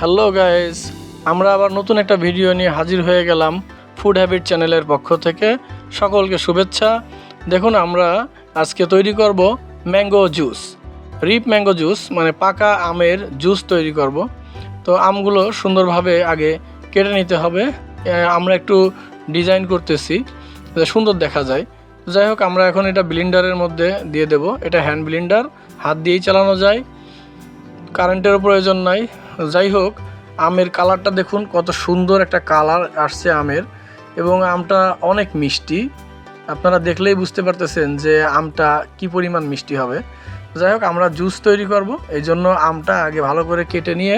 Hello guys আমরা আবার নতুন একটা ভিডিও নিয়ে হাজির হয়ে গেলাম ফুড হ্যাবিট চ্যানেলের পক্ষ থেকে। সকলকে শুভেচ্ছা। দেখুন, আমরা আজকে তৈরি করব mango juice. Ripe mango juice মানে পাকা আমের জুস তৈরি করব। তো আমগুলো সুন্দরভাবে আগে কেটে নিতে হবে। আমরা একটু ডিজাইন করতেছি সুন্দর দেখা যায়। যাই হোক, আমরা এখন এটা ব্লিন্ডারের মধ্যে দিয়ে দেব। এটা হ্যান্ড ব্লিন্ডার হাত দিয়েই চালানো যায়। কারেন্টেরও প্রয়োজন নাই। যাই হোক আমের কালারটা দেখুন, কত সুন্দর একটা কালার আসছে আমের, এবং আমটা অনেক মিষ্টি। আপনারা দেখলেই বুঝতে পারতেছেন যে আমটা কি পরিমাণ মিষ্টি হবে। যাই হোক আমরা জুস তৈরি করব এই জন্য আমটা আগে ভালো করে কেটে নিয়ে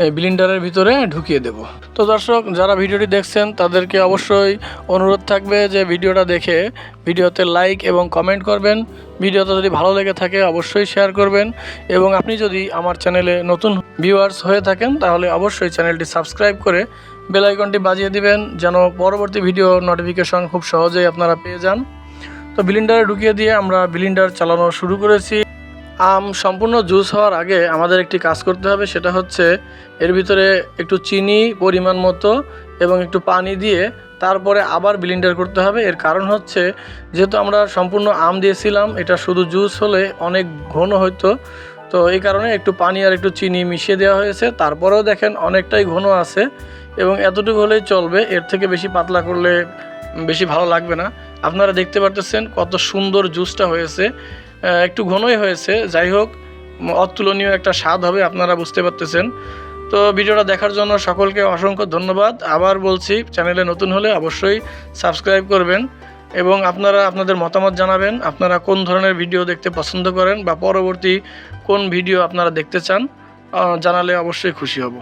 এই ব্লিন্ডারের ভিতরে ঢুকিয়ে দেব। তো দর্শক, যারা ভিডিওটি দেখছেন, তাদেরকে অবশ্যই অনুরোধ থাকবে যে ভিডিওটা দেখে ভিডিওতে লাইক এবং কমেন্ট করবেন। ভিডিওটা যদি ভালো লেগে থাকে, অবশ্যই শেয়ার করবেন। এবং আপনি যদি আমার চ্যানেলে নতুন ভিউয়ার্স হয়ে থাকেন, তাহলে অবশ্যই চ্যানেলটি সাবস্ক্রাইব করে বেল আইকনটি বাজিয়ে দিবেন, যেন পরবর্তী ভিডিও নোটিফিকেশন খুব সহজেই আপনারা পেয়ে যান। তো ব্লিন্ডারে ঢুকিয়ে দিয়ে আমরা ব্লিন্ডার চালানো শুরু করেছি। আম সম্পূর্ণ জুস হওয়ার আগে আমাদের একটি কাজ করতে হবে, সেটা হচ্ছে এর ভিতরে একটু চিনি পরিমাণ মতো এবং একটু পানি দিয়ে তারপরে আবার ব্লিন্ডার করতে হবে। এর কারণ হচ্ছে যেহেতু আমরা সম্পূর্ণ আম দিয়েছিলাম, এটা শুধু জুস হলে অনেক ঘন হতো তো এই কারণে একটু পানি আর একটু চিনি মিশিয়ে দেওয়া হয়েছে। তারপরেও দেখেন অনেকটাই ঘন আছে এবং এতটুকু হলেই চলবে। এর থেকে বেশি পাতলা করলে বেশি ভালো লাগবে না। আপনারা দেখতে পারতেছেন কত সুন্দর জুসটা হয়েছে। একটু ঘনই হয়েছে। যাই হোক অতুলনীয় একটা স্বাদ হবে, আপনারা বুঝতে পারতেছেন। তো ভিডিওটা দেখার জন্য সকলকে অসংখ্য ধন্যবাদ। আবার বলছি, চ্যানেলে নতুন হলে অবশ্যই সাবস্ক্রাইব করবেন এবং আপনারা আপনাদের মতামত জানাবেন, আপনারা কোন ধরনের ভিডিও দেখতে পছন্দ করেন বা পরবর্তী কোন ভিডিও আপনারা দেখতে চান জানালে অবশ্যই খুশি হব।